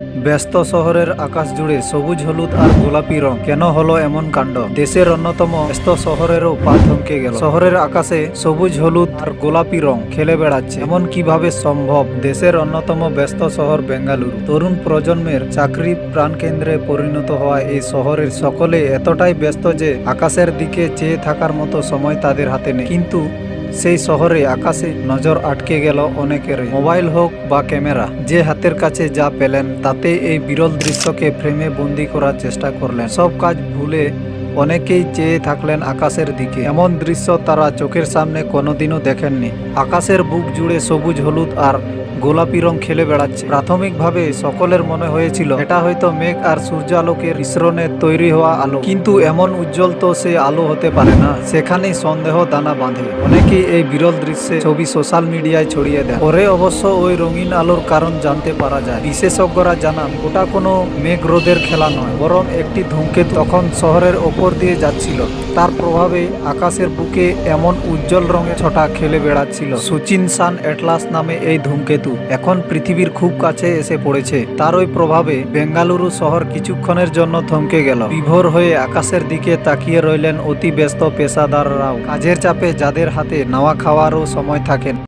ব্যস্ত শহরের আকাশ জুড়ে সবুজ, হলুদ আর গোলাপি রং। কেন হলো এমন কাণ্ড? দেশের অন্যতম ব্যস্ত শহরেরও পা থমকে গেল। শহরের আকাশে সবুজ, হলুদ আর গোলাপি রং খেলে বেড়াচ্ছে। এমন কীভাবে সম্ভব? দেশের অন্যতম ব্যস্ত শহর বেঙ্গালুরু। তরুণ প্রজন্মের চাকরি প্রাণকেন্দ্রে পরিণত হওয়া এই শহরের সকলে এতটাই ব্যস্ত যে আকাশের দিকে চেয়ে থাকার মতো সময় তাদের হাতে নেই। কিন্তু সেই শহরে আকাশে নজর আটকে গেল অনেকের। মোবাইল হোক বা ক্যামেরা, যে হাতের কাছে যা পেলেন, তাতে এই বিরল দৃশ্যকে ফ্রেমে বন্দি করার চেষ্টা করলেন। সব কাজ ভুলে অনেকেই চেয়ে থাকলেন আকাশের দিকে। এমন দৃশ্য তারা চোখের সামনে কোনোদিনও দেখেননি। আকাশের বুক জুড়ে সবুজ, হলুদ আর গোলাপি রং খেলে বেড়াচ্ছে। প্রাথমিকভাবে সকলের মনে হয়েছিল, এটা হয়তো মেঘ আর সূর্য আলোকের মিশ্রণে তৈরি হওয়া আলো। কিন্তু এমন উজ্জ্বল তো সে আলো হতে পারে না। সেখানেই সন্দেহ দানা বাঁধে। অনেকেই এই বিরল দৃশ্যে ছবি সোশ্যাল মিডিয়ায় ছড়িয়ে দেয় পরে অবশ্য ওই রঙিন আলোর কারণ জানতে পারা যায়। বিশেষজ্ঞরা জানান ওটা কোনো মেঘ রোদের খেলা নয়, বরং একটি ধূমকেতু। তখন শহরের ওপর দিয়ে যাচ্ছিল। তার প্রভাবে আকাশের বুকে এমন উজ্জ্বল রঙে ছটা খেলে বেড়াচ্ছিল। সুচিন সান এটলাস নামে এই ধূমকেতু এখন পৃথিবীর খুব কাছে এসে পড়েছে। তার ওই প্রভাবে বেঙ্গালুরু শহর কিছুক্ষণের জন্য থমকে গেল। বিভোর হয়ে আকাশের দিকে তাকিয়ে রইলেন অতি ব্যস্ত পেশাদাররাও। কাজের চাপে যাদের হাতে নাওয়া খাওয়ারও সময় থাকে না।